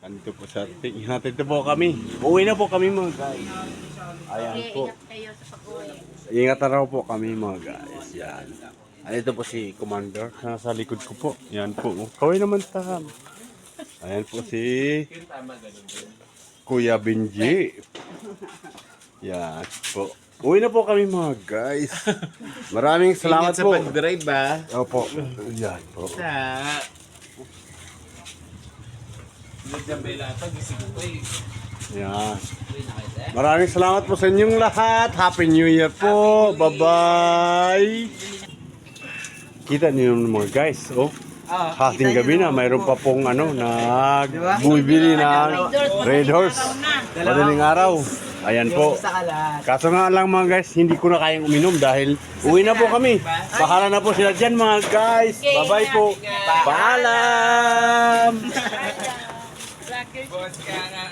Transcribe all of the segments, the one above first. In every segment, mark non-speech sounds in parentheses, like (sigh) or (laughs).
Andito po sa ating, natin po kami. Uwi na po kami mga guys. Ayan po. Ingat na raw po kami mga guys. Yan. Andito po si Commander. Nasa likod ko po. Yan po. Kaway naman tam. Ayan po si Kuya Benji. Yan po. Uwi na po kami mga guys. Maraming salamat Ingat sa po. pag-drive ba? Opo. Yan po. Sa... Nandiyan ba yung latag? Gising ko eh. Yan. Maraming salamat po sa inyong lahat. Happy New Year po. Bye-bye. Kita niyo mga guys. Oh. Hating gabi na, mayroon pa pong ano, nagbibili ng Red Horse. Madaling araw. Ayan po. Kaso nga lang mga guys, hindi ko na kayang uminom dahil uwi na po kami. Bahala na po sila dyan mga guys. Bye-bye po. Paalam! Boss ka nga.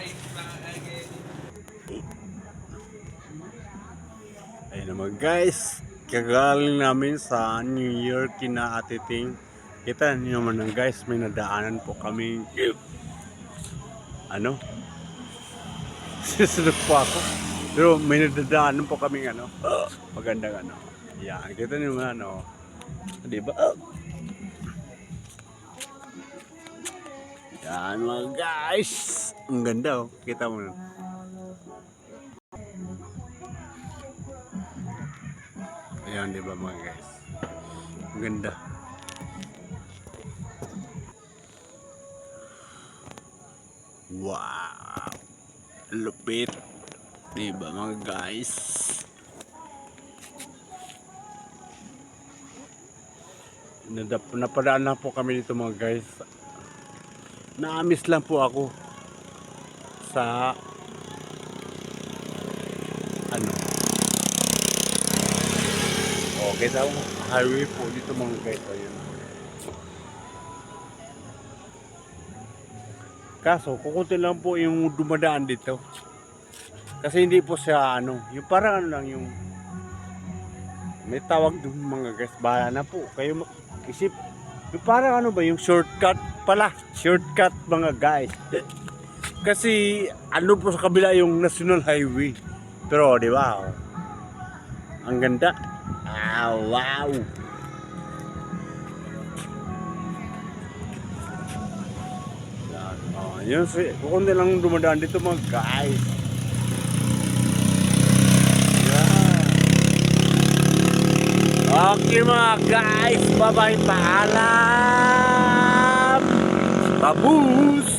Ayun naman guys, kagaling namin sa New Year kina Ate Ting. Kita niyo naman guys, may nadaanan po kami. (clears throat) Ano? (laughs) Sisunod po ako. Pero may nadadaanan po kami ano. (gasps) Magandang ano. Yan, kita niyo naman ano. Di ba? (gasps) Yan mga guys. Ang ganda oh. Kita mo na. Ayan, di ba mga guys? Ang ganda. Wow! Lupit. Di ba mga guys? Napadaan na po kami dito mga guys. Naamis lang po ako sa ano Okay daw, highway po dito mga guys. Ayun. Kaso, kukunti lang po yung dumadaan dito. Kasi hindi po siya ano, yung parang ano lang yung may tawag doon mga guys. Bahala na po. Kayo isip. Yung parang ano ba, yung shortcut pala. Shortcut mga guys. (laughs) Kasi ano po sa kabila yung National Highway. Pero di ba? oh, Ang ganda. Ah, wow! Yan. Oh, yun si, kukundi lang dumadaan dito mga guys. Yan. Okay mga guys, bye-bye paalam! Babus!